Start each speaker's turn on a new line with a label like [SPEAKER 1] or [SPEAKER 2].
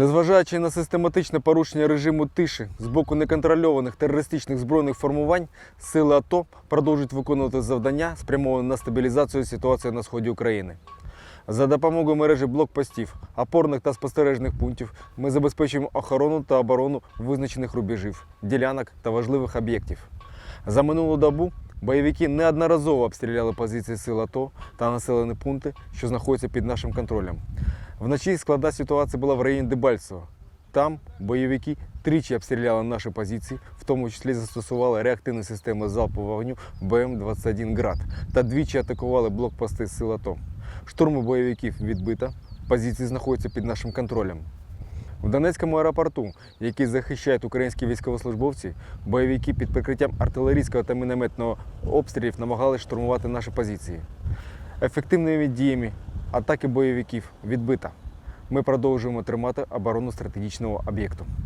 [SPEAKER 1] Незважаючи на систематичне порушення режиму тиші з боку неконтрольованих терористичних збройних формувань, сили АТО продовжують виконувати завдання, спрямовані на стабілізацію ситуації на сході України. За допомогою мережі блокпостів, опорних та спостережних пунктів ми забезпечуємо охорону та оборону визначених рубежів, ділянок та важливих об'єктів. За минулу добу бойовики неодноразово обстріляли позиції сил АТО та населені пункти, що знаходяться під нашим контролем. Вночі складна ситуація була в районі Дебальцево. Там бойовики тричі обстріляли наші позиції, в тому числі застосували реактивні системи залпового вогню БМ-21 «Град» та двічі атакували блокпости сил АТО. Штурми бойовиків відбито, позиції знаходяться під нашим контролем. В Донецькому аеропорту, який захищають українські військовослужбовці, бойовики під прикриттям артилерійського та мінометного обстрілів намагалися штурмувати наші позиції. Ефективними діями атаки бойовиків відбита. Ми продовжуємо тримати оборону стратегічного об'єкту.